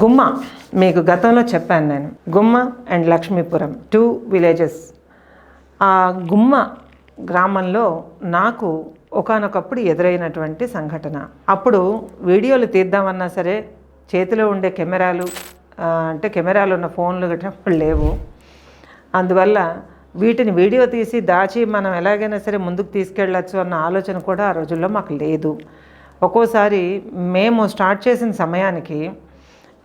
గుమ్మ మీకు గతంలో చెప్పాను నేను. గుమ్మ అండ్ లక్ష్మీపురం టూ విలేజెస్ ఆ గుమ్మ గ్రామంలో నాకు ఒకానొకప్పుడు ఎదురైనటువంటి సంఘటన. అప్పుడు వీడియోలు తీద్దామన్నా సరే చేతిలో ఉండే కెమెరాలు అంటే కెమెరాలు ఉన్న ఫోన్లు అప్పుడు లేవు. అందువల్ల వీటిని వీడియో తీసి దాచి మనం ఎలాగైనా సరే ముందుకు తీసుకెళ్ళచ్చు అన్న ఆలోచన కూడా ఆ రోజుల్లో మాకు లేదు. ఒక్కోసారి మేము స్టార్ట్ చేసిన సమయానికి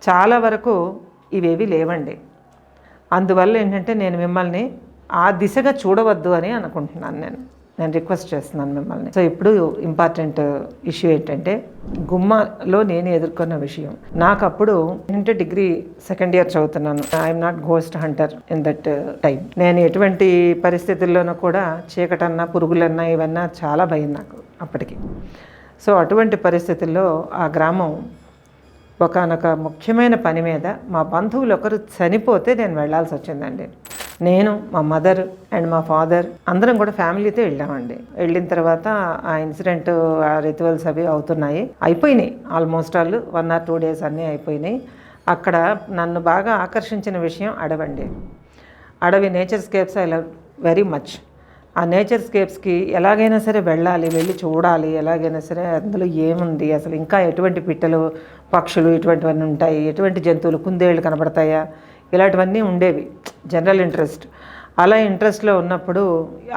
చాలా వరకు ఇవేవి లేవండి. అందువల్ల ఏంటంటే నేను మిమ్మల్ని ఆ దిశగా చూడవద్దు అని అనుకుంటున్నాను నేను. నేను రిక్వెస్ట్ చేస్తున్నాను మిమ్మల్ని. సో ఇప్పుడు ఇంపార్టెంట్ ఇష్యూ ఏంటంటే గుమ్మలో నేను ఎదుర్కొన్న విషయం. నాకు అప్పుడు ఏంటంటే డిగ్రీ సెకండ్ ఇయర్ చదువుతున్నాను. I'm not ghost hunter in that time నేను ఎటువంటి పరిస్థితుల్లోనూ కూడా చీకటన్నా పురుగులన్నా ఇవన్నా చాలా భయం నాకు అప్పటికి. సో అటువంటి పరిస్థితుల్లో ఆ గ్రామం ఒకనొక ముఖ్యమైన పని మీద మా బంధువులు ఒకరు చనిపోతే నేను వెళ్ళాల్సి వచ్చిందండి. నేను మా మదర్ అండ్ మా ఫాదర్ అందరం కూడా ఫ్యామిలీతో వెళ్ళామండి. వెళ్ళిన తర్వాత ఆ ఇన్సిడెంట్ ఆ రిచువల్స్ అవి అవుతున్నాయి. అయిపోయినాయి. Almost all one or two days అన్నీ అయిపోయినాయి. అక్కడ నన్ను బాగా ఆకర్షించిన విషయం అడవండి. అడవి naturescapes I love very much. ఆ నేచర్ స్కేప్స్కి ఎలాగైనా సరే వెళ్ళాలి వెళ్ళి చూడాలి ఎలాగైనా సరే అందులో ఏముంది అసలు ఇంకా ఎటువంటి పిట్టలు పక్షులు ఇటువంటివన్నీ ఉంటాయి ఎటువంటి జంతువులు కుందేళ్ళు కనబడతాయా? ఇలాంటివన్నీ ఉండేవి జనరల్ ఇంట్రెస్ట్. అలా ఇంట్రెస్ట్లో ఉన్నప్పుడు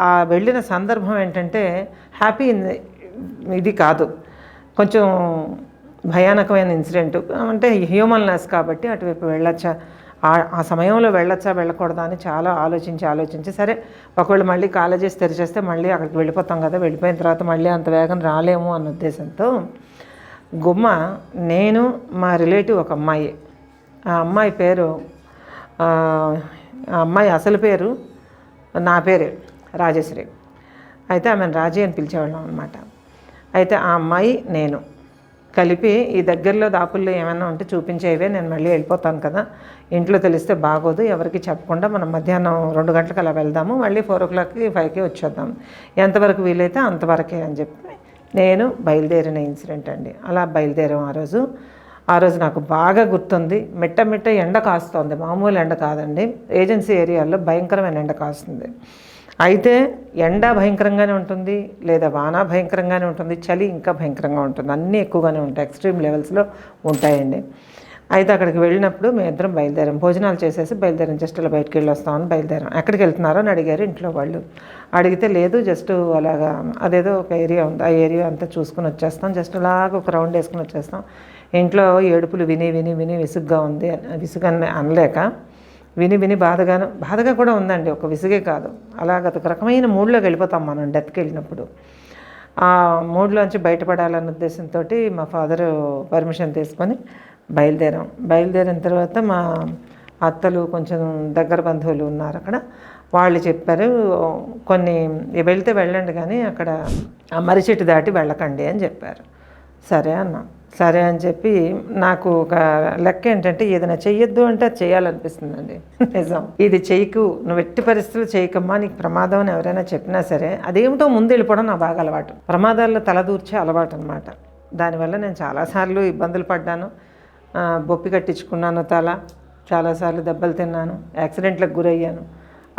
ఆ వెళ్ళిన సందర్భం ఏంటంటే హ్యాపీ ఇది కాదు. కొంచెం భయానకమైన ఇన్సిడెంట్ అంటే హ్యూమన్నెస్ కాబట్టి అటువైపు వెళ్ళొచ్చా? ఆ- ఆ సమయంలో వెళ్ళొచ్చా వెళ్ళకూడదా అని చాలా ఆలోచించి ఆలోచించి సరే ఒకవేళ మళ్ళీ కాలేజెస్ తెరిచేస్తే మళ్ళీ అక్కడికి వెళ్ళిపోతాం కదా వెళ్ళిపోయిన తర్వాత మళ్ళీ అంత వేగం రాలేము అన్న ఉద్దేశంతో గుమ్మ నేను మా రిలేటివ్ ఒక అమ్మాయి. ఆ అమ్మాయి పేరు ఆ ఆ అమ్మాయి అసలు పేరు నా పేరే రాజశ్రీ. అయితే ఆమెను రాజీ అని పిలిచేవాళ్ళం అనమాట అయితే ఆ అమ్మాయి నేను. కలిపి ఈ దగ్గరలో దాపుల్లో ఏమైనా ఉంటే చూపించేవే నేను మళ్ళీ వెళ్ళిపోతాను కదా. ఇంట్లో తెలిస్తే బాగోదు ఎవరికి చెప్పకుండా మనం మధ్యాహ్నం రెండు గంటలకు అలా వెళ్దాము మళ్ళీ ఫోర్ ఓ క్లాక్కి ఫైవ్కి వచ్చేద్దాం. ఎంతవరకు వీలైతే అంతవరకే అని చెప్పి. నేను బయలుదేరిన ఇన్సిడెంట్ అండి. అలా బయలుదేరాం ఆ రోజు. ఆ రోజు నాకు బాగా గుర్తుంది. మిట్ట మిట్ట ఎండ కాస్తోంది. మామూలు ఎండ కాదండి. ఏజెన్సీ ఏరియాలో భయంకరమైన ఎండ కాస్తుంది. అయితే ఎండ భయంకరంగానే ఉంటుంది లేదా వాన భయంకరంగానే ఉంటుంది చలి ఇంకా భయంకరంగా ఉంటుంది. అన్నీ ఎక్కువగానే ఉంటాయి ఎక్స్ట్రీమ్ లెవెల్స్లో ఉంటాయండి. అయితే అక్కడికి వెళ్ళినప్పుడు మేము ఇద్దరం బయలుదేరాం. భోజనాలు చేసేసి బయలుదేరాం. జస్ట్ అలా బయటకు వెళ్ళి వస్తామని బయలుదేరాం. ఎక్కడికి వెళ్తున్నారో అని అడిగారు ఇంట్లో వాళ్ళు. అడిగితే లేదు జస్ట్ అలాగా అదేదో ఒక ఏరియా ఉంది. ఆ ఏరియా అంతా చూసుకుని వచ్చేస్తాం. జస్ట్ అలాగ ఒక రౌండ్ వేసుకుని వచ్చేస్తాం. ఇంట్లో ఏడుపులు విని విని విని విసుగ్గా ఉంది విసుగని అనలేక విని విని బాధగాను బాధగా కూడా ఉందండి ఒక విసుగే కాదు. అలాగ ఒక రకమైన మూడ్లోకి వెళ్ళిపోతాం మనం డెత్కి వెళ్ళినప్పుడు. ఆ మూడ్లోంచి బయటపడాలన్న ఉద్దేశంతో మా ఫాదర్ పర్మిషన్ తీసుకొని బయలుదేరాం. బయలుదేరిన తర్వాత మా అత్తలు కొంచెం దగ్గర బంధువులు ఉన్నారు అక్కడ. వాళ్ళు చెప్పారు కొన్ని వెళ్తే వెళ్ళండి కానీ అక్కడ ఆ మర్రి చెట్టు దాటి వెళ్ళకండి అని చెప్పారు. సరే అన్నా. సరే అని చెప్పి నాకు ఒక లెక్క ఏంటంటే ఏదైనా చెయ్యొద్దు అంటే అది చేయాలనిపిస్తుందండి. నిజం. ఇది చేయకు నువ్వు ఎట్టి పరిస్థితులు చేయకమ్మా నీకు ప్రమాదం అని ఎవరైనా చెప్పినా సరే అదేమిటో ముందు వెళ్ళిపోవడం నా బాగా అలవాటు. ప్రమాదాల్లో తలదూర్చే అలవాటు అనమాట దానివల్ల నేను చాలాసార్లు ఇబ్బందులు పడ్డాను. బొప్పి కట్టించుకున్నాను తల చాలాసార్లు దెబ్బలు తిన్నాను యాక్సిడెంట్లకు గురయ్యాను.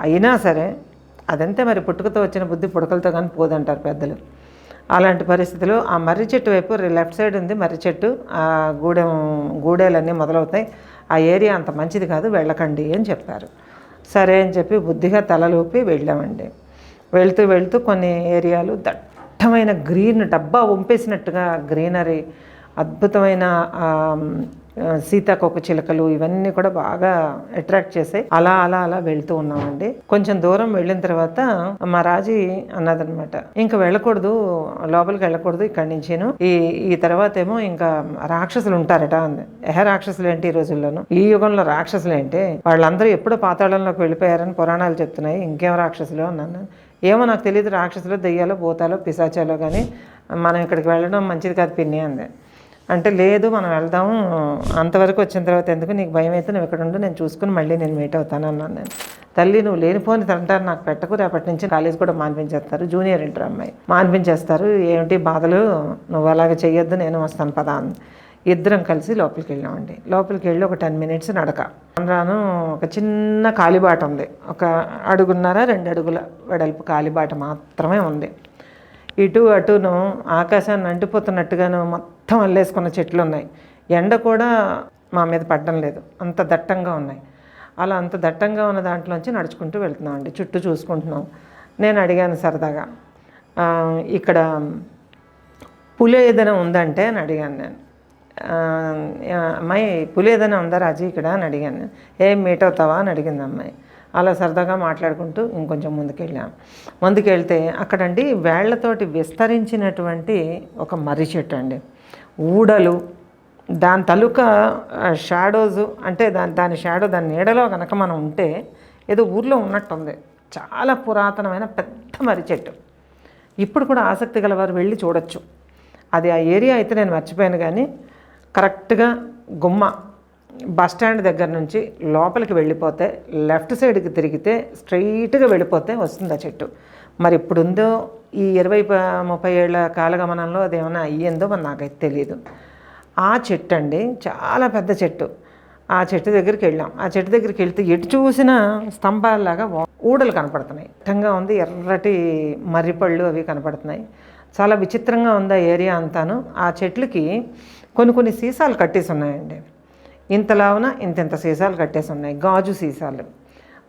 అయినా సరే అదంతే మరి పుట్టుకతో వచ్చిన బుద్ధి పుడకలతో కానీ పోదంటారు పెద్దలు. అలాంటి పరిస్థితులు. ఆ మర్రి చెట్టు వైపు లెఫ్ట్ సైడ్ ఉంది మర్రి చెట్టు. ఆ గూడెం గూడెలన్నీ మొదలవుతాయి. ఆ ఏరియా అంత మంచిది కాదు వెళ్ళకండి అని చెప్పారు. సరే అని చెప్పి బుద్ధిగా తలలోపి వెళ్ళామండి. వెళ్తూ వెళ్తూ కొన్ని ఏరియాలు దట్టమైన గ్రీన్ డబ్బా వంపేసినట్టుగా గ్రీనరీ అద్భుతమైన సీతాకోక చిలకలు ఇవన్నీ కూడా బాగా అట్రాక్ట్ చేసాయి. అలా అలా అలా వెళ్తూ ఉన్నామండి. కొంచెం దూరం వెళ్ళిన తర్వాత మా రాజీ అన్నదనమాట ఇంకా వెళ్ళకూడదు లోపలికి వెళ్ళకూడదు ఇక్కడి నుంచిను. ఈ ఈ తర్వాత ఏమో ఇంకా రాక్షసులు ఉంటారట అంది. ఎహ రాక్షసులు ఏంటి ఈ రోజుల్లోనూ? ఈ యుగంలో రాక్షసులు ఏంటి? వాళ్ళందరూ ఎప్పుడో పాతాళంలోకి వెళ్ళిపోయారని పురాణాలు చెప్తున్నాయి. ఇంకేం రాక్షసులు? అన్నాను. ఏమో నాకు తెలియదు రాక్షసులు దెయ్యాలో భూతాలో పిశాచాలో కానీ మనం ఇక్కడికి వెళ్ళడం మంచిది కాదు పిన్ని అంది. అంటే లేదు మనం వెళ్దాం. అంతవరకు వచ్చిన తర్వాత ఎందుకు? నీకు భయం అయితే నువ్వు ఇక్కడ ఉండు నేను చూసుకుని మళ్ళీ నేను మీట్ అవుతాను అన్నాను నేను. తల్లి నువ్వు లేనిపోని తంటారు నాకు పెట్టకు. రేపటి నుంచి కాలేజ్ కూడా మాన్పించేస్తారు. జూనియర్ ఇంటర్ అమ్మాయి. మాన్పించేస్తారు. ఏమిటి బాధలు? నువ్వు అలాగ చెయ్యొద్దు నేను వస్తాను పదా అని ఇద్దరం కలిసి లోపలికి వెళ్ళామండి. లోపలికి వెళ్ళి ఒక టెన్ మినిట్స్ నడక. రాను ఒక చిన్న కాలిబాట ఉంది. ఒక అడుగున్నర రెండు అడుగుల వెడల్పు కాలిబాట మాత్రమే ఉంది. ఇటు అటును ఆకాశాన్ని అంటిపోతున్నట్టుగాను మొత్తం అల్లేసుకున్న చెట్లు ఉన్నాయి ఎండ కూడా మా మీద పడడం లేదు. అంత దట్టంగా ఉన్నాయి. అలా అంత దట్టంగా ఉన్న దాంట్లోంచి నడుచుకుంటూ వెళ్తున్నాం అండి చుట్టూ చూసుకుంటున్నాం. నేను అడిగాను సరదాగా. ఇక్కడ పులి ఏదైనా ఉందంటే అని అడిగాను నేను. అమ్మాయి పులి ఏదైనా ఉందా రాజీ ఇక్కడ అని అడిగాను నేను. ఏం మీట్ అవుతావా అని అడిగింది అమ్మాయి. అలా సరదాగా మాట్లాడుకుంటూ ఇంకొంచెం ముందుకెళ్ళాం. ముందుకెళ్తే అక్కడండి వేళ్ళతోటి విస్తరించినటువంటి ఒక మర్రి చెట్టు అండి. ఊడలు దాని తలుక షాడోస్ అంటే దాని దాని షాడో దాని నీడలో కనుక మనం ఉంటే ఏదో ఊర్లో ఉన్నట్టుంది. చాలా పురాతనమైన పెద్ద మర్రి చెట్టు. ఇప్పుడు కూడా ఆసక్తి గలవారు వెళ్ళి చూడొచ్చు. అది ఆ ఏరియా అయితే నేను మర్చిపోయాను కానీ కరెక్ట్గా గుమ్మ బస్ స్టాండ్ దగ్గర నుంచి లోపలికి వెళ్ళిపోతే లెఫ్ట్ సైడ్కి తిరిగితే స్ట్రైట్గా వెళ్ళిపోతే వస్తుంది ఆ చెట్టు. మరి ఇప్పుడుందో ఈ ఇరవై ముప్పై ఏళ్ళ కాలగమనంలో అది ఏమైనా అయ్యిందో మరి నాకైతే తెలియదు ఆ చెట్టు అండి చాలా పెద్ద చెట్టు. ఆ చెట్టు దగ్గరికి వెళ్ళాం. ఆ చెట్టు దగ్గరికి వెళ్తే ఎటు చూసిన స్తంభాలలాగా ఊడలు కనపడుతున్నాయి. ఇష్టంగా ఉంది ఎర్రటి మర్రిపళ్ళు అవి కనపడుతున్నాయి. చాలా విచిత్రంగా ఉంది ఆ ఏరియా అంతాను. ఆ చెట్లకి కొన్ని కొన్ని సీసాలు కట్టేసి ఉన్నాయండి. ఇంతలావున ఇంతింత సీసాలు కట్టేసి ఉన్నాయి. గాజు సీసాలు.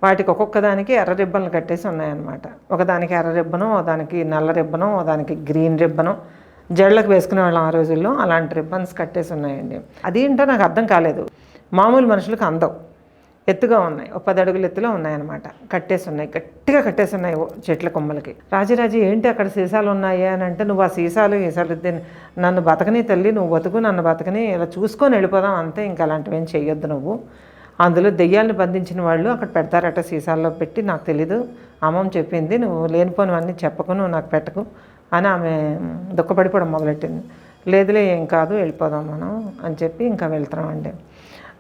వాటికి ఒక్కొక్క దానికి ఎర్ర రిబ్బన్లు కట్టేసి ఉన్నాయన్నమాట. ఒకదానికి ఎర్ర రిబ్బను ఒకదానికి నల్ల రిబ్బను ఒకదానికి గ్రీన్ రిబ్బను. జడలకు వేసుకునే వాళ్ళం ఆ రోజుల్లో అలాంటి రిబ్బన్స్ కట్టేసి ఉన్నాయండి. అదేంటో నాకు అర్థం కాలేదు. మామూలు మనుషులకు అందవు ఎత్తుగా ఉన్నాయి. ఒక పది అడుగులు ఎత్తులో ఉన్నాయన్నమాట. కట్టేసి ఉన్నాయి గట్టిగా కట్టేసి ఉన్నాయి ఓ చెట్ల కొమ్మలకి. రాజీరాజీ ఏంటి అక్కడ సీసాలు ఉన్నాయి అని అంటే నువ్వు ఆ సీసాలు సీసాలు నన్ను బతకని తల్లి నువ్వు బతుకు నన్ను బతకని ఇలా చూసుకొని వెళ్ళిపోదాం అంతే ఇంకా అలాంటివి ఏం చెయ్యొద్దు నువ్వు. అందులో దెయ్యాలను బంధించిన వాళ్ళు అక్కడ పెడతారట సీసాల్లో పెట్టి నాకు తెలీదు అమ్మమ్మ చెప్పింది నువ్వు లేనిపోనివన్నీ చెప్పకు నువ్వు నాకు పెట్టకు అని ఆమె దుఃఖపడిపోవడం మొదలెట్టింది. లేదులే ఏం కాదు వెళ్ళిపోదాం మనం అని చెప్పి ఇంకా వెళ్తున్నామండి.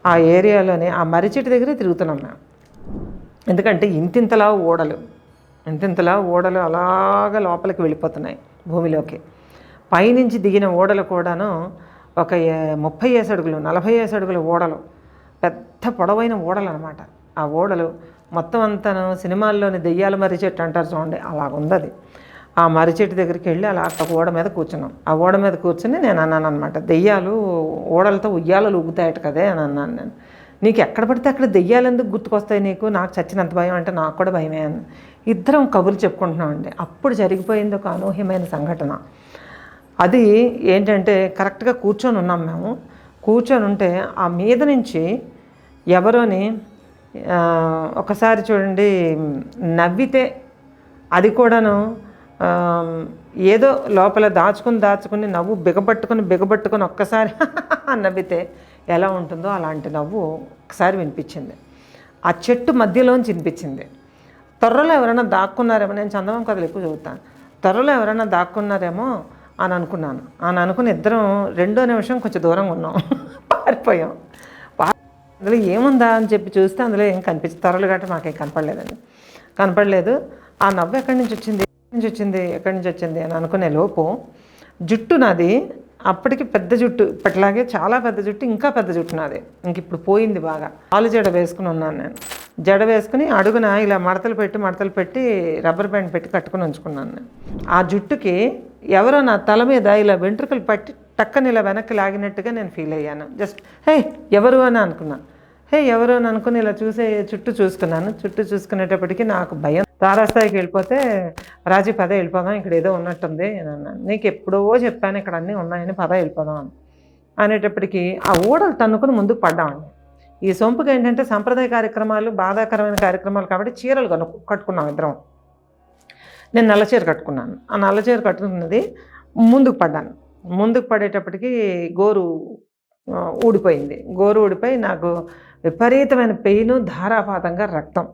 ఆ ఏరియాలోనే ఆ మర్రిచెట్టు దగ్గరే తిరుగుతున్నాం మేము. ఎందుకంటే ఇంతింతలా ఓడలు ఇంతింతలా ఓడలు అలాగ లోపలికి వెళ్ళిపోతున్నాయి భూమిలోకి. పైనుంచి దిగిన ఓడలు కూడాను ఒక ముప్పై ఏసు అడుగులు నలభై ఏసు అడుగుల ఓడలు. పెద్ద పొడవైన ఓడలు అనమాట ఆ ఓడలు మొత్తం అంతను సినిమాల్లోని దెయ్యాల మర్రి చెట్టు అంటారు చూడండి అలాగుంది అది ఆ మర్రి చెట్టు దగ్గరికి వెళ్ళి అలా ఒక ఓడ మీద కూర్చున్నాం. ఆ ఓడ మీద కూర్చుని నేను అన్నాను అనమాట దెయ్యాలు ఓడలతో ఉయ్యాలలు ఉగుతాయట కదే అని అన్నాను నేను. నీకు ఎక్కడ పడితే అక్కడ దెయ్యాలు ఎందుకు గుర్తుకొస్తాయి నీకు? నాకు చచ్చినంత భయం అంటే నాకు కూడా భయమే అని. ఇద్దరం కబుర్లు చెప్పుకుంటున్నామండి. అప్పుడు జరిగిపోయింది ఒక అనూహ్యమైన సంఘటన. అది ఏంటంటే కరెక్ట్గా కూర్చొని ఉన్నాం మేము. కూర్చొని ఉంటే ఆ మీద నుంచి ఎవరోని ఒకసారి చూడండి నవ్వితే అది కూడాను ఏదో లోపల దాచుకుని దాచుకుని నవ్వు బిగబట్టుకుని బిగబట్టుకుని ఒక్కసారి నవ్వితే ఎలా ఉంటుందో అలాంటి నవ్వు ఒకసారి వినిపించింది. ఆ చెట్టు మధ్యలోంచి వినిపించింది. త్వరలో ఎవరైనా దాక్కున్నారేమో నేను చందమం కథలు ఎక్కువ చదువుతాను. త్వరలో ఎవరైనా దాక్కున్నారేమో అని అనుకున్నాను. అని అనుకుని ఇద్దరం రెండో నిమిషం కొంచెం దూరంగా ఉన్నాం. పారిపోయాం. అందులో ఏముందా అని చెప్పి చూస్తే అందులో ఏం కనిపించింది త్వరలు గట్రా మాకేం కనపడలేదండి. కనపడలేదు. ఆ నవ్వు ఎక్కడి నుంచి వచ్చింది? నుంచి వచ్చింది ఎక్కడి నుంచి వచ్చింది అని అనుకునే లోపు జుట్టు నాది అప్పటికి పెద్ద జుట్టు ఇప్పటిలాగే చాలా పెద్ద జుట్టు ఇంకా పెద్ద జుట్టు నాది. ఇంక ఇప్పుడు పోయింది బాగా. ఆలు జడ వేసుకుని ఉన్నాను నేను. జడ వేసుకుని అడుగున ఇలా మడతలు పెట్టి మడతలు పెట్టి రబ్బర్ బ్యాండ్ పెట్టి కట్టుకుని ఉంచుకున్నాను నేను. ఆ జుట్టుకి ఎవరో నా తల మీద ఇలా వెంట్రుకలు పట్టి టక్కని ఇలా వెనక్కి లాగినట్టుగా నేను ఫీల్ అయ్యాను. జస్ట్ హే ఎవరు? అని అనుకున్నాను హే ఎవరో అనుకుని ఇలా చూసే చుట్టూ చూసుకున్నాను చుట్టూ చూసుకునేటప్పటికి నాకు భయం. తారాస్థాయికి వెళ్ళిపోతే రాజీ పద వెళ్ళిపోదాం ఇక్కడ ఏదో ఉన్నట్టుంది అని అన్నాను. నీకు ఎప్పుడో చెప్పాను ఇక్కడ అన్నీ ఉన్నాయని పద వెళ్ళిపోదాం అని. అనేటప్పటికి ఆ ఊడలు తన్నుకుని ముందుకు పడ్డామండి. ఈ సొంపుకి ఏంటంటే సంప్రదాయ కార్యక్రమాలు బాధాకరమైన కార్యక్రమాలు కాబట్టి చీరలు కను కట్టుకున్నాం ఇద్దరం. నేను నల్ల చీర కట్టుకున్నాను. ఆ నల్ల చీర కట్టుకున్నది ముందుకు పడ్డాను. ముందుకు పడేటప్పటికి గోరు ఊడిపోయింది. గోరు ఊడిపోయి నాకు విపరీతమైన పెయిన్ ధారాపాతంగా రక్తం.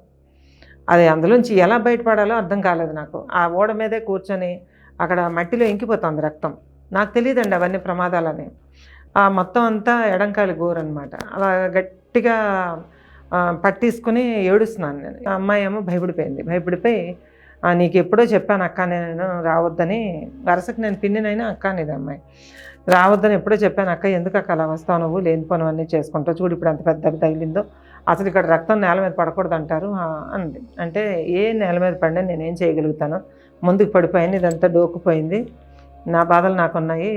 అది అందులోంచి ఎలా బయటపడాలో అర్థం కాలేదు నాకు. ఆ ఓడ మీదే కూర్చొని అక్కడ మట్టిలో ఇంకిపోతుంది రక్తం. నాకు తెలియదండి అవన్నీ ప్రమాదాలని. ఆ మొత్తం అంతా ఎడంకాలి గోరనమాట అలా గట్టిగా ఆ, పట్టేసుకుని ఏడుస్తున్నాను నేను. ఆ అమ్మాయి ఏమో భయపడిపోయింది. భయపడిపోయి నీకు ఎప్పుడో చెప్పాను అక్క నేను రావద్దని. వరుసకు నేను పిన్నినైనా అక్క అనేది అమ్మాయి. రావద్దని ఎప్పుడో చెప్పాను అక్క ఎందుకు అక్క అలా వస్తావు నువ్వు? లేనిపోనివన్నీ చేసుకుంటావు చూడు ఇప్పుడు ఎంత పెద్ద తగిలిందో. అసలు ఇక్కడ రక్తం నేల మీద పడకూడదు అంటారు. అంది. అంటే ఏ నేల మీద పడినా నేనేం చేయగలుగుతాను? ముందుకు పడిపోయింది ఇదంతా డోకుపోయింది. నా బాధలు నాకున్నాయి.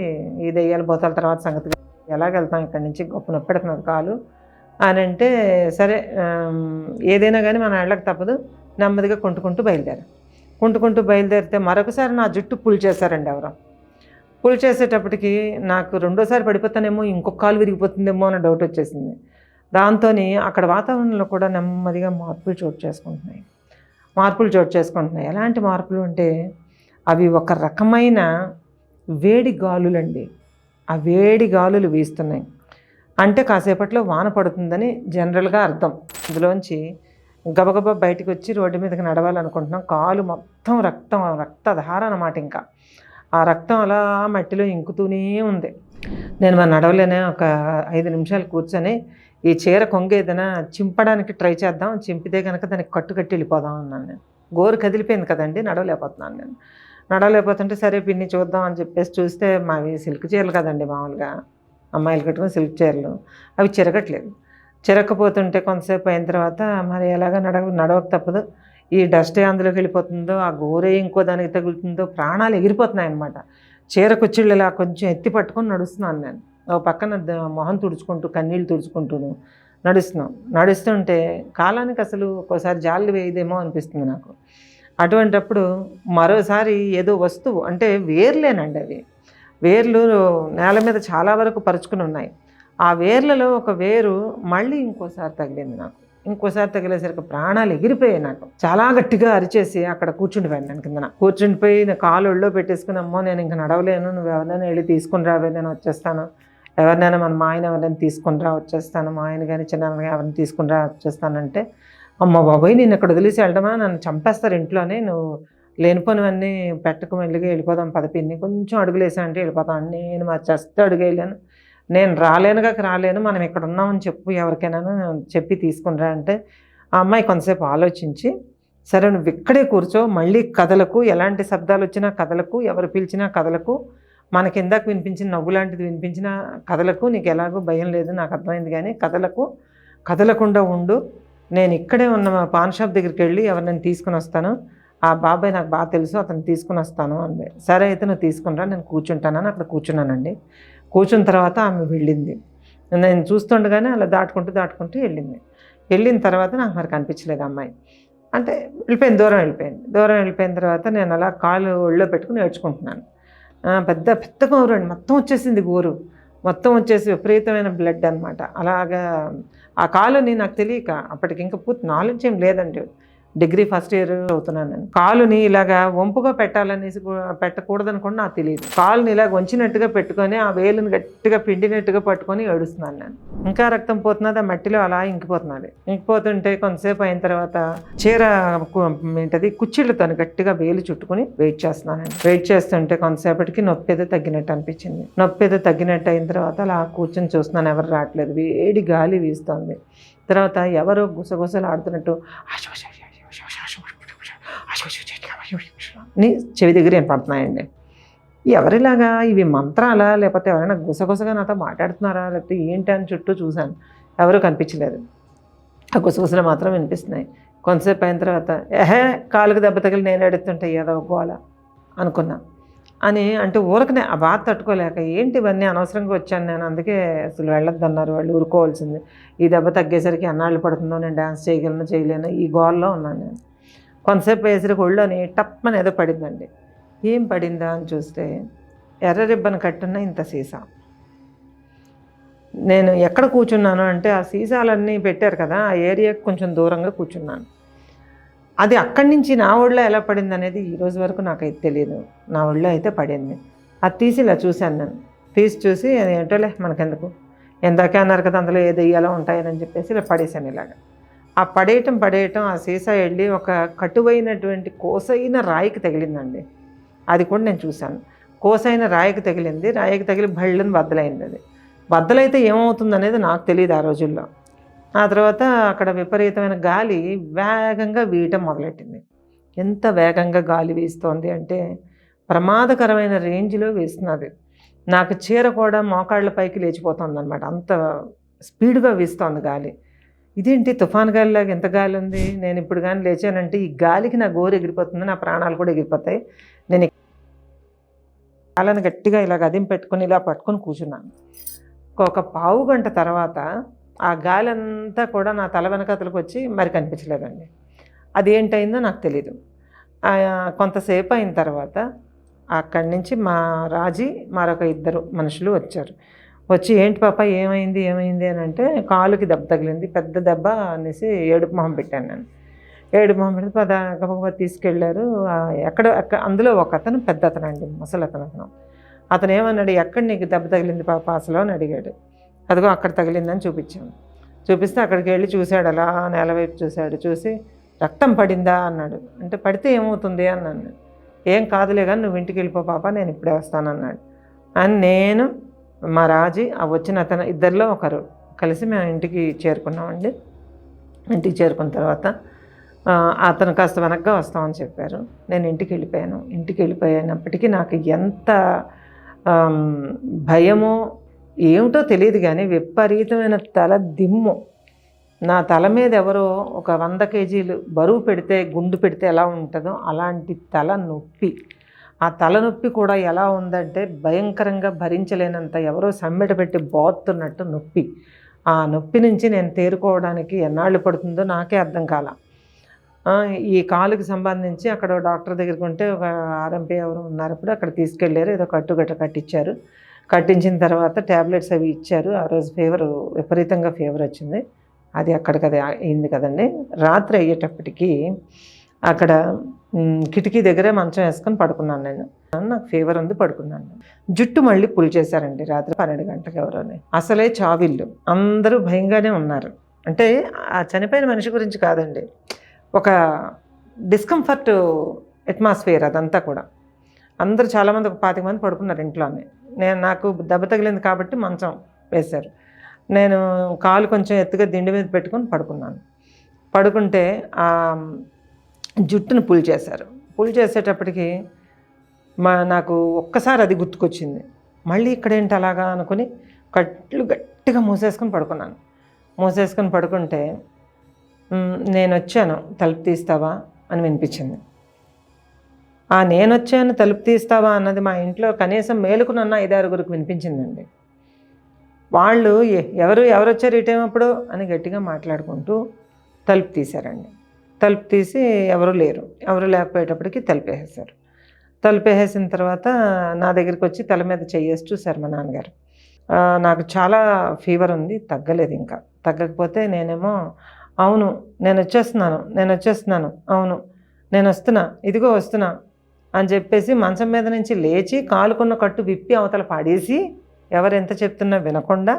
ఈ దెయ్యాలు పోతాల తర్వాత సంగతి ఎలాగెళ్తాం ఇక్కడి నుంచి? గొప్ప నొప్పి పెడుతున్నది కాలు. అని అంటే సరే ఏదైనా కానీ మన ఇళ్ళకి తప్పదు. నెమ్మదిగా కొంటుకుంటూ బయలుదేరా. కుంటుకుంటూ బయలుదేరితే మరొకసారి నా జుట్టు పుల్ చేశారండి ఎవరో. పుల్ చేసేటప్పటికి నాకు రెండోసారి పడిపోతానేమో ఇంకొక కాలు విరిగిపోతుందేమో అన్న డౌట్ వచ్చేసింది. దాంతో అక్కడ వాతావరణంలో కూడా నెమ్మదిగా మార్పులు చోటు చేసుకుంటున్నాయి. మార్పులు చోటు చేసుకుంటున్నాయి. ఎలాంటి మార్పులు అంటే అవి ఒక రకమైన వేడి గాలులండి. ఆ వేడి గాలులు వీస్తున్నాయి. అంటే కాసేపట్లో వాన పడుతుందని జనరల్గా అర్థం. ఇందులోంచి గబగబా బయటకు వచ్చి రోడ్డు మీదకి నడవాలనుకుంటున్నాం. కాలు మొత్తం రక్తం రక్తధార అన్నమాట ఇంకా. ఆ రక్తం అలా మట్టిలో ఇంకుతూనే ఉంది. నేను మా నడవలేనే ఒక ఐదు నిమిషాలు కూర్చొని ఈ చీర కొంగ ఏదైనా చింపడానికి ట్రై చేద్దాం చింపితే కనుక దానికి కట్టు కట్టి వెళ్ళిపోదాం అన్నాను నేను. గోరు కదిలిపోయింది కదండి నడవలేకపోతున్నాను నేను. నడవలేకపోతుంటే సరే పిన్ని చూద్దాం అని చెప్పేసి చూస్తే మావి సిల్క్ చీరలు కదండి మామూలుగా అమ్మాయిలు కట్టుకుని సిల్క్ చీరలు అవి చిరగట్లేదు. చిరకపోతుంటే కొంతసేపు అయిన తర్వాత మరి ఎలాగ నడవ నడవక తప్పదు. ఈ డస్ట్ అందులోకి వెళ్ళిపోతుందో ఆ గోరే ఇంకో దానికి తగులుతుందో ప్రాణాలు ఎగిరిపోతున్నాయి అనమాట చీర కుచ్చిళ్ళు ఇలా కొంచెం ఎత్తి పట్టుకొని నడుస్తున్నాను నేను. ఓ పక్కన మొహం తుడుచుకుంటూ కన్నీళ్ళు తుడుచుకుంటూను నడుస్తున్నాం. నడుస్తుంటే కాలానికి అసలు ఒక్కోసారి జాలి వేయదేమో అనిపిస్తుంది నాకు. అటువంటప్పుడు మరోసారి ఏదో వస్తువు అంటే వేర్లేనండి అవి. వేర్లు నేల మీద చాలా వరకు పరుచుకుని ఉన్నాయి. ఆ వేర్లలో ఒక వేరు మళ్ళీ ఇంకోసారి తగిలింది నాకు. ఇంకోసారి తగిలేసరికి ప్రాణాలు ఎగిరిపోయాయి నాకు. చాలా గట్టిగా అరిచేసి అక్కడ కూర్చుండిపోయాను నేను కిందన. కూర్చుండిపోయి కాలు ఒళ్ళో పెట్టేసుకుని అమ్మో నేను ఇంక నడవలేను నువ్వు ఎవరినైనా వెళ్ళి తీసుకుని రావే నేను వచ్చేస్తాను. ఎవరినైనా మన మా ఆయన ఎవరైనా తీసుకుని రా వచ్చేస్తాను. మా ఆయన కానీ చిన్న ఎవరిని తీసుకుని రా వచ్చేస్తానంటే అమ్మ బాబోయ్ నేను ఇక్కడ వదిలేసి వెళ్ళడమా? నన్ను చంపేస్తారు ఇంట్లోనే. నువ్వు లేనిపోనివన్నీ పెట్టకు మెల్లిగా వెళ్ళిపోదాం పదపిన్ని కొంచెం అడుగులేసా అంటే వెళ్ళిపోతాం నేను మా చెస్ట్ అడుగు వెళ్ళాను నేను రాలేనుగా రాలేను మనం ఇక్కడ ఉన్నామని చెప్పు ఎవరికైనా చెప్పి తీసుకునిరా అంటే ఆ అమ్మాయి కొంతసేపు ఆలోచించి సరే నువ్వు ఇక్కడే కూర్చో మళ్ళీ కథలకు ఎలాంటి శబ్దాలు వచ్చినా కథలకు ఎవరు పిలిచినా కథలకు మనకి ఇందాక వినిపించిన నవ్వు లాంటిది వినిపించిన కథలకు నీకు ఎలాగో భయం లేదు నాకు అర్థమైంది కానీ కథలకు కదలకుండా ఉండు. నేను ఇక్కడే ఉన్న మా పాన్ షాప్ దగ్గరికి వెళ్ళి ఎవరినైనా తీసుకుని వస్తాను. ఆ బాబాయ్ నాకు బాగా తెలుసు అతను తీసుకుని వస్తాను అంది. సరే అయితే నువ్వు తీసుకునిరా నేను కూర్చుంటానని అక్కడ కూర్చున్నానండి. కూర్చున్న తర్వాత ఆమె వెళ్ళింది. నేను చూస్తుండగానే అలా దాటుకుంటూ దాటుకుంటూ వెళ్ళింది. వెళ్ళిన తర్వాత నాకు మరి కనిపించలేదు అమ్మాయి. అంటే వెళ్ళిపోయింది దూరం వెళ్ళిపోయింది. దూరం వెళ్ళిపోయిన తర్వాత నేను అలా కాలు ఒళ్ళో పెట్టుకుని ఏడ్చుకుంటున్నాను. పెద్ద పెద్ద గోరు అండి. మొత్తం వచ్చేసింది గోరు మొత్తం వచ్చేసి విపరీతమైన బ్లడ్ అనమాట అలాగా ఆ కాలుని నాకు తెలియక అప్పటికి ఇంకా పూర్తి నాలెడ్జ్ ఏం లేదండి. డిగ్రీ ఫస్ట్ ఇయర్ అవుతున్నాను నేను. కాలుని ఇలాగా వంపుగా పెట్టాలనేసి కూ- పెట్టకూడదని కూడా నాకు తెలియదు. కాలుని ఇలాగ వంచినట్టుగా పెట్టుకొని ఆ వేలుని గట్టిగా పిండినట్టుగా పట్టుకొని ఏడుస్తున్నాను నేను. ఇంకా రక్తం పోతున్నది ఆ మట్టిలో అలా ఇంకిపోతున్నది. ఇంకిపోతుంటే కొంతసేపు అయిన తర్వాత చీర కు- ఏంటది కుచ్చిళ్ళతో గట్టిగా వేలు చుట్టుకుని వెయిట్ చేస్తున్నాను వెయిట్ చేస్తుంటే కొంతసేపటికి నొప్పి ఏదో తగ్గినట్టు అనిపించింది. నొప్పి ఏదో తగ్గినట్టు అయిన తర్వాత అలా కూర్చొని చూస్తున్నాను ఎవరు రావట్లేదు. వేడి గాలి వీస్తోంది. తర్వాత ఎవరో గుసగుసలు ఆడుతున్నట్టు ని చెవి దగ్గర వినపడుతున్నాయండి ఎవరిలాగా ఇవి మంత్రాలా? లేకపోతే ఎవరైనా గుసగుసగా నాతో మాట్లాడుతున్నారా? లేకపోతే ఏంటి అని చుట్టూ చూశాను. ఎవరూ కనిపించలేదు. ఆ గుసగుసలు మాత్రం వినిపిస్తున్నాయి. కొంతసేపు అయిన తర్వాత ఏహే కాలుకి దెబ్బ తగిలి నేను ఎడుతుంటే ఏదో గోల అనుకున్నా. అని అంటే ఊరకనే ఆ బాధ తట్టుకోలేక ఏంటి ఇవన్నీ అనవసరంగా వచ్చాను నేను అందుకే అసలు వెళ్ళొద్దన్నారు. వాళ్ళు ఊరుకోవాల్సింది. ఈ దెబ్బ తగ్గేసరికి ఎన్నాళ్ళు పడుతుందో నేను డ్యాన్స్ చేయగలను చేయలేను ఈ గోల్లో ఉన్నాను నేను. కొంతసేపు వేసరికి ఒళ్ళోని టప్పని ఏదో పడిందండి. ఏం పడిందా అని చూస్తే ఎర్ర రిబ్బన్ కట్టున్న ఇంత సీసా. నేను ఎక్కడ కూర్చున్నాను అంటే ఆ సీసాలన్నీ పెట్టారు కదా ఆ ఏరియాకి కొంచెం దూరంగా కూర్చున్నాను. అది అక్కడి నుంచి నా ఒళ్ళో ఎలా పడింది అనేది ఈరోజు వరకు నాకైతే తెలియదు నా ఒళ్ళో అయితే పడింది. అది తీసి ఇలా చూశాను నేను. తీసి చూసి అది ఏంటోలే మనకెందుకు? ఎందాకే అన్నారు కదా అందులో ఏ దెయ్యాలో ఉంటాయని చెప్పేసి ఇలా పడేశాను ఇలాగ. ఆ పడేయటం పడేయటం ఆ సీసా వెళ్ళి ఒక కటువైనటువంటి కోసైన రాయికి తగిలిందండి. అది కూడా నేను చూశాను. కోసైన రాయికి తగిలింది. రాయికి తగిలి బళ్ళని బద్దలైంది అది. బద్దలైతే ఏమవుతుంది అనేది నాకు తెలియదు ఆ రోజుల్లో. ఆ తర్వాత అక్కడ విపరీతమైన గాలి వేగంగా వీయటం మొదలెట్టింది. ఎంత వేగంగా గాలి వీస్తోంది అంటే ప్రమాదకరమైన రేంజ్లో వీస్తున్నది. నాకు చీర కూడా మోకాళ్ళ పైకి లేచిపోతుంది అనమాట అంత స్పీడ్గా వీస్తోంది గాలి. ఇదేంటి తుఫాన్ గాలిలాగా ఎంత గాలి ఉంది? నేను ఇప్పుడు కానీ లేచానంటే ఈ గాలికి నా గోరు ఎగిరిపోతుంది నా ప్రాణాలు కూడా ఎగిరిపోతాయి. నేను కాళ్ళని గట్టిగా ఇలా గదిం పెట్టుకొని ఇలా పట్టుకొని కూర్చున్నాను. ఒక పావు గంట తర్వాత ఆ గాలి అంతా కూడా నా తల వెనకతలకు వచ్చి మరి కనిపించలేదండి. అది ఏంటయిందో నాకు తెలీదు. కొంతసేపు అయిన తర్వాత అక్కడి నుంచి మా రాజీ మరొక ఇద్దరు మనుషులు వచ్చారు. వచ్చి ఏంటి పాప ఏమైంది ఏమైంది? అని అంటే కాలుకి దెబ్బ తగిలింది. పెద్ద దెబ్బ అనేసి ఏడుపు మొహం పెట్టాను నేను. ఏడుపు మొహం పెడితే పద గబగబా తీసుకెళ్ళారు. ఎక్కడ అందులో ఒక అతను పెద్ద అతను అండి ముసలి అతను అతను. అతను ఏమన్నాడు ఎక్కడ నీకు దెబ్బ తగిలింది పాప అసలు? అని అడిగాడు. అదిగో అక్కడ తగిలిందని చూపించాను. చూపిస్తే అక్కడికి వెళ్ళి చూశాడు అలా నేల వైపు చూశాడు. చూసి రక్తం పడిందా? అన్నాడు. అంటే పడితే ఏమవుతుంది? అన్నాను ఏం కాదులే కానీ నువ్వు ఇంటికి వెళ్ళిపో పాప నేను ఇప్పుడే వస్తానన్నాడు. అని నేను మా రాజీ ఆ వచ్చిన అతను ఇద్దరిలో ఒకరు. కలిసి మేము ఇంటికి చేరుకున్నామండి. ఇంటికి చేరుకున్న తర్వాత అతను కాస్త వెనక్గా వస్తామని చెప్పారు. నేను ఇంటికి వెళ్ళిపోయాను. ఇంటికి వెళ్ళిపోయినప్పటికీ నాకు ఎంత భయమో ఏమిటో తెలియదు కానీ విపరీతమైన తల దిమ్ము. నా తల మీద ఎవరో ఒక వంద కేజీలు బరువు పెడితే గుండు పెడితే ఎలా ఉంటుందో అలాంటి తల నొప్పి. ఆ తలనొప్పి కూడా ఎలా ఉందంటే భయంకరంగా భరించలేనంత ఎవరో సమ్మెట పెట్టి బోత్తున్నట్టు నొప్పి. ఆ నొప్పి నుంచి నేను తేరుకోవడానికి ఎన్నాళ్ళు పడుతుందో నాకే అర్థం కాల. ఈ కాలుకి సంబంధించి అక్కడ డాక్టర్ దగ్గరికి ఉంటే ఒక ఆర్ఎంపీ ఎవరు ఉన్నారు అప్పుడు అక్కడ తీసుకెళ్ళారు. ఏదో కట్టుగట్ట కట్టించారు కట్టించిన తర్వాత ట్యాబ్లెట్స్ అవి ఇచ్చారు. ఆ రోజు ఫీవర్ విపరీతంగా ఫీవర్ వచ్చింది. అది అక్కడికది అయింది కదండి. రాత్రి అయ్యేటప్పటికీ అక్కడ కిటికీ దగ్గరే మంచం వేసుకొని పడుకున్నాను నేను. నాకు ఫీవర్ ఉంది పడుకున్నాను జుట్టు మళ్ళీ పుల్ చేశారండి రాత్రి పన్నెండు గంటలకు ఎవరోని అసలే చావిల్లు అందరూ భయంగానే ఉన్నారు. అంటే ఆ చనిపోయిన మనిషి గురించి కాదండి. ఒక డిస్కంఫర్ట్ అట్మాస్ఫియర్ అదంతా కూడా. అందరూ చాలామంది ఒక పాతిక మంది పడుకున్నారు ఇంట్లోనే. నేను నాకు దెబ్బ తగిలింది కాబట్టి మంచం వేశారు. నేను కాలు కొంచెం ఎత్తుగా దిండి మీద పెట్టుకొని పడుకున్నాను. పడుకుంటే జుట్టును పుల్ చేశారు. పుల్ చేసేటప్పటికి మా నాకు ఒక్కసారి అది గుర్తుకొచ్చింది. మళ్ళీ ఇక్కడేంటి అలాగా అనుకుని కట్లు గట్టిగా మూసేసుకొని పడుకున్నాను. మూసేసుకొని పడుకుంటే నేను వచ్చాను తలుపు తీస్తావా? అని వినిపించింది. ఆ నేను వచ్చాను తలుపు తీస్తావా? అన్నది మా ఇంట్లో కనీసం మేలుకున్న ఐదారుగురికి వినిపించిందండి. వాళ్ళు "ఎ- ఎవరు ఎవరు వచ్చారు ఇటేమప్పుడు అని గట్టిగా మాట్లాడుకుంటూ తలుపు తీశారండి. తలుపు తీసి ఎవరు లేరు. ఎవరు లేకపోయేటప్పటికి తలుపు వేసేసారు తలుపు వేసేసిన తర్వాత నా దగ్గరికి వచ్చి తల మీద చెయ్యేసి చూశారు మా నాన్నగారు. నాకు చాలా ఫీవర్ ఉంది తగ్గలేదు ఇంకా. తగ్గకపోతే నేనేమో అవును నేను వచ్చేస్తున్నాను నేను వచ్చేస్తున్నాను అవును నేను వస్తున్నా ఇదిగో వస్తున్నా అని చెప్పేసి మంచం మీద నుంచి లేచి కాలుకున్న కట్టు విప్పి అవతల పాడేసి ఎవరు ఎంత చెప్తున్నా వినకుండా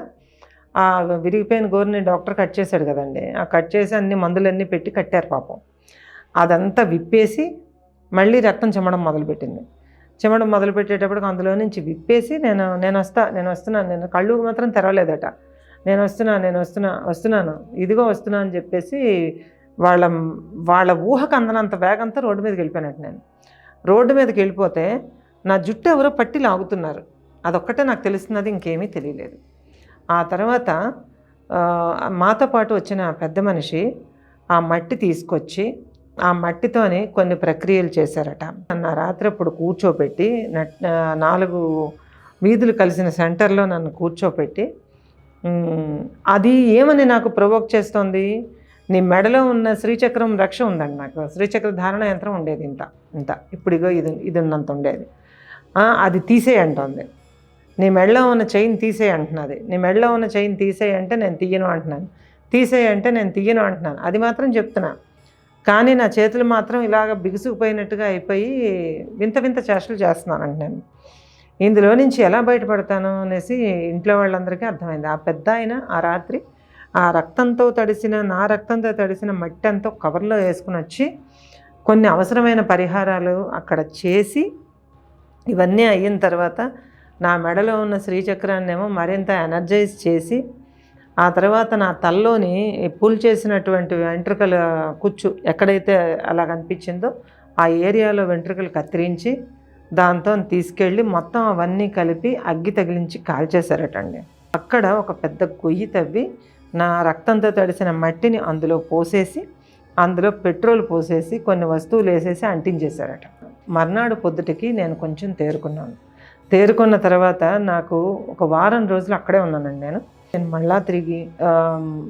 ఆ విరిగిపోయిన గోరుని డాక్టర్ కట్ చేశాడు కదండి. ఆ కట్ చేసి అన్ని మందులన్నీ పెట్టి కట్టారు పాపం. అదంతా విప్పేసి మళ్ళీ రక్తం చెమ్మడం మొదలుపెట్టింది. చెమ్మడం మొదలు పెట్టేటప్పటికి అందులో నుంచి విప్పేసి నేను నేను వస్తా నేను వస్తున్నాను నేను కళ్ళు మాత్రం తెరవలేదట. నేను వస్తున్నా నేను వస్తున్నా వస్తున్నాను ఇదిగో వస్తున్నా అని చెప్పేసి వాళ్ళ వాళ్ళ ఊహకు అందనంత వేగంతో రోడ్డు మీదకి వెళ్ళిపోయినట్టు నేను. రోడ్డు మీదకి వెళ్ళిపోతే నా జుట్టు ఎవరో పట్టి లాగుతున్నారు. అదొక్కటే నాకు తెలుస్తున్నది ఇంకేమీ తెలియలేదు. ఆ తర్వాత మాతో పాటు వచ్చిన పెద్ద మనిషి ఆ మట్టి తీసుకొచ్చి ఆ మట్టితోని కొన్ని ప్రక్రియలు చేశారట. నన్ను రాత్రి అప్పుడు కూర్చోబెట్టి నట్- నాలుగు వీధులు కలిసిన సెంటర్లో నన్ను కూర్చోబెట్టి అది ఏమని నాకు ప్రొవోక్ చేస్తోంది? నీ మెడలో ఉన్న శ్రీచక్రం రక్ష ఉందండి నాకు. శ్రీచక్ర ధారణ యంత్రం ఉండేది ఇంత ఇంత. ఇప్పుడు ఇగో ఇది ఇది ఉన్నంత ఉండేది. అది తీసేయంటోంది. నీ మెడలో ఉన్న చైన్ తీసేయి అంటున్నది. నీ మెడలో ఉన్న చైన్ తీసేయి అంటే నేను తీయను అంటున్నాను. తీసేయి అంటే నేను తీయను అంటున్నాను. అది మాత్రం చెప్తున్నా. కానీ నా చేతులు మాత్రం ఇలాగ బిగుసుకుపోయినట్టుగా అయిపోయి వింత వింత చేష్టలు చేస్తున్నానండి నేను. ఇందులో నుంచి ఎలా బయటపడతాను అనేసి ఇంట్లో వాళ్ళందరికీ అర్థమైంది. ఆ పెద్ద ఆయన ఆ రాత్రి ఆ రక్తంతో తడిసిన నా రక్తంతో తడిసిన మట్టి అంతా కవర్లో వేసుకుని వచ్చి కొన్ని అవసరమైన పరిహారాలు అక్కడ చేసి ఇవన్నీ అయిన తర్వాత నా మెడలో ఉన్న శ్రీచక్రాన్ని ఏమో మరింత ఎనర్జైజ్ చేసి ఆ తర్వాత నా తల్లోని పుల్ చేసినటువంటి వెంట్రుకల కుచ్చు ఎక్కడైతే అలా కనిపించిందో ఆ ఏరియాలో వెంట్రుకలు కత్తిరించి దాంతో తీసుకెళ్ళి మొత్తం అవన్నీ కలిపి అగ్గి తగిలించి కాల్చేశారటండి. అక్కడ ఒక పెద్ద గొయ్యి తవ్వి నా రక్తంతో తడిసిన మట్టిని అందులో పోసేసి అందులో పెట్రోల్ పోసేసి కొన్ని వస్తువులు వేసేసి అంటించేశారట. మర్నాడు పొద్దుటికి నేను కొంచెం తేరుకున్నాను. తేరుకున్న తర్వాత నాకు ఒక వారం రోజులు అక్కడే ఉన్నానండి నేను. నేను మళ్ళా తిరిగి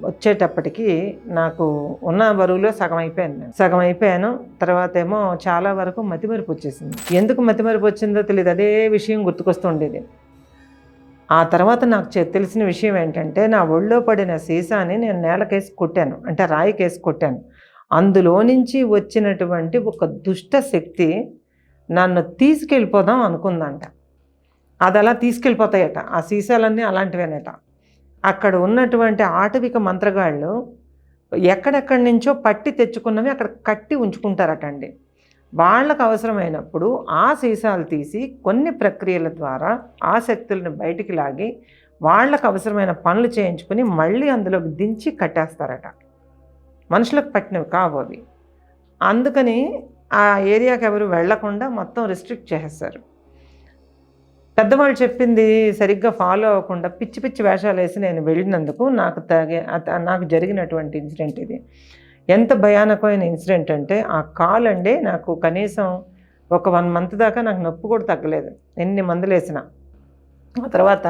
వచ్చేటప్పటికి నాకు ఉన్న బరువులో సగం అయిపోయాను నేను. సగం అయిపోయాను. తర్వాత ఏమో చాలా వరకు మతిమరుపు వచ్చేసింది. ఎందుకు మతిమరుపు వచ్చిందో తెలియదు. అదే విషయం గుర్తుకొస్తుండేది ఆ తర్వాత నాకు తెలిసిన విషయం ఏంటంటే నా ఒళ్ళో పడిన సీసాని నేను నేలకేసి కొట్టాను. అంటే రాయికేసి కొట్టాను. అందులో నుంచి వచ్చినటువంటి ఒక దుష్ట శక్తి నన్ను తీసుకెళ్ళిపోదాం అనుకుందంట. అది అలా తీసుకెళ్ళిపోతాయట. ఆ సీసాలన్నీ అలాంటివేనట. అక్కడ ఉన్నటువంటి ఆటవిక మంత్రగాళ్ళు ఎక్కడెక్కడి నుంచో పట్టి తెచ్చుకున్నవి అక్కడ కట్టి ఉంచుకుంటారట అండి వాళ్ళకు అవసరమైనప్పుడు ఆ సీసాలు తీసి కొన్ని ప్రక్రియల ద్వారా ఆ శక్తులను బయటికి లాగి వాళ్ళకు అవసరమైన పనులు చేయించుకుని మళ్ళీ అందులోకి దించి కట్టేస్తారట. మనుషులకు పట్టినవి కావు అవి. అందుకని ఆ ఏరియాకి ఎవరు వెళ్ళకుండా మొత్తం రిస్ట్రిక్ట్ చేసేస్తారు పెద్దవాళ్ళు చెప్పింది సరిగ్గా ఫాలో అవ్వకుండా పిచ్చి పిచ్చి వేషాలు వేసి నేను వెళ్ళినందుకు నాకు తగే నాకు జరిగినటువంటి ఇన్సిడెంట్ ఇది. ఎంత భయానకమైన ఇన్సిడెంట్ అంటే ఆ కాల్ అండి నాకు కనీసం ఒక వన్ మంత్ దాకా నాకు నొప్పి కూడా తగ్గలేదు. ఎన్ని మందులు వేసిన. ఆ తర్వాత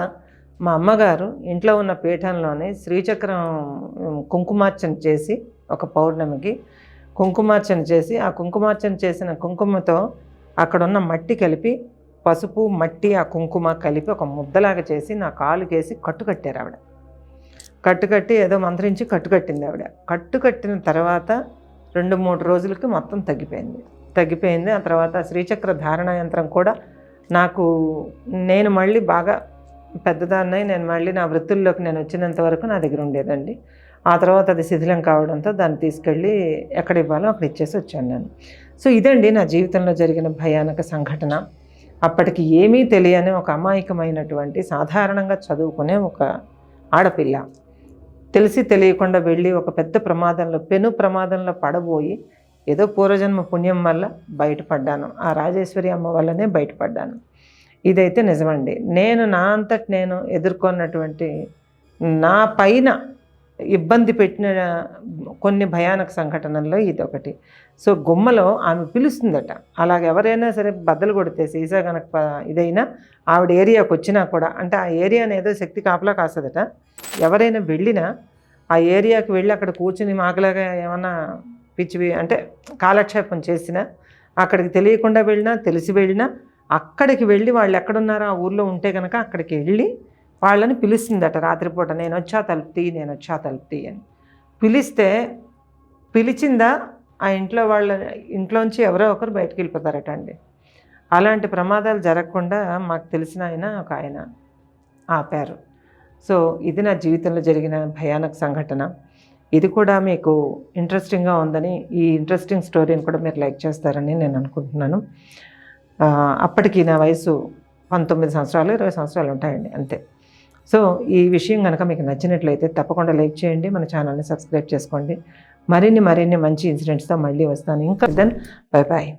మా అమ్మగారు ఇంట్లో ఉన్న పీఠంలోనే శ్రీచక్రం కుంకుమార్చన చేసి ఒక పౌర్ణమికి కుంకుమార్చన చేసి ఆ కుంకుమార్చన చేసిన కుంకుమతో అక్కడ ఉన్న మట్టి కలిపి పసుపు మట్టి ఆ కుంకుమ కలిపి ఒక ముద్దలాగా చేసి నా కాలుకేసి కట్టుకట్టారు ఆవిడ. కట్టుకట్టి ఏదో మంత్రించి కట్టుకట్టింది ఆవిడ. కట్టుకట్టిన తర్వాత రెండు మూడు రోజులకి మొత్తం తగ్గిపోయింది. తగ్గిపోయింది. ఆ తర్వాత శ్రీచక్ర ధారణ యంత్రం కూడా నాకు నేను మళ్ళీ బాగా పెద్దదాన్నై నేను మళ్ళీ నా వృత్తుల్లోకి నేను వచ్చినంత వరకు నా దగ్గర ఉండేదండి. ఆ తర్వాత అది శిథిలం కావడంతో దాన్ని తీసుకెళ్ళి ఎక్కడ ఇవ్వాలో అక్కడ ఇచ్చేసి వచ్చాను నేను. సో ఇదండి నా జీవితంలో జరిగిన భయానక సంఘటన. అప్పటికి ఏమీ తెలియని ఒక అమాయకమైనటువంటి సాధారణంగా చదువుకునే ఒక ఆడపిల్ల. తెలిసి తెలియకుండా వెళ్ళి ఒక పెద్ద ప్రమాదంలో పెను ప్రమాదంలో పడబోయి ఏదో పూర్వజన్మ పుణ్యం వల్ల బయటపడ్డాను. ఆ రాజేశ్వరి అమ్మ వల్లనే బయటపడ్డాను. ఇదైతే నిజమండి. నేను నా అంతటి నేను ఎదుర్కొన్నటువంటి నా పైన ఇబ్బంది పెట్టిన కొన్ని భయానక సంఘటనల్లో ఇది ఒకటి సో గుమ్మలో ఆమె పిలుస్తుందట. అలాగ ఎవరైనా సరే బద్దలు కొడితే సీసా కనుక ఇదైనా ఆవిడ ఏరియాకి వచ్చినా కూడా అంటే ఆ ఏరియాని ఏదో శక్తి కాపలా కాస్తుందట. ఎవరైనా వెళ్ళినా ఆ ఏరియాకి వెళ్ళి అక్కడ కూర్చుని మాకులాగా ఏమన్నా పిచ్చివి అంటే కాలక్షేపం చేసినా అక్కడికి తెలియకుండా వెళ్ళినా తెలిసి వెళ్ళినా అక్కడికి వెళ్ళి వాళ్ళు ఎక్కడున్నారో ఆ ఊర్లో ఉంటే కనుక అక్కడికి వెళ్ళి వాళ్ళని పిలుస్తుందట రాత్రిపూట నేను వచ్చా తలుపుతీ నేను వచ్చా తలుపుతీ అని. పిలిస్తే పిలిచిందా ఆ ఇంట్లో వాళ్ళ ఇంట్లోంచి ఎవరో ఒకరు బయటకు వెళ్ళిపోతారట అండి. అలాంటి ప్రమాదాలు జరగకుండా మాకు తెలిసిన ఆయన ఒక ఆయన ఆపారు. సో ఇది నా జీవితంలో జరిగిన భయానక సంఘటన. ఇది కూడా మీకు ఇంట్రెస్టింగ్గా ఉందని ఈ ఇంట్రెస్టింగ్ స్టోరీని కూడా మీరు లైక్ చేస్తారని నేను అనుకుంటున్నాను. అప్పటికి నా వయసు పంతొమ్మిది సంవత్సరాలు ఇరవై సంవత్సరాలు ఉంటాయండి అంతే. సో ఈ విషయం కనుక మీకు నచ్చినట్లయితే తప్పకుండా లైక్ చేయండి మన ఛానల్ని సబ్స్క్రైబ్ చేసుకోండి. మరిన్ని మరిన్ని మంచి ఇన్సిడెంట్స్తో మళ్ళీ వస్తాను. ఇంకా దెన్ బై బాయ్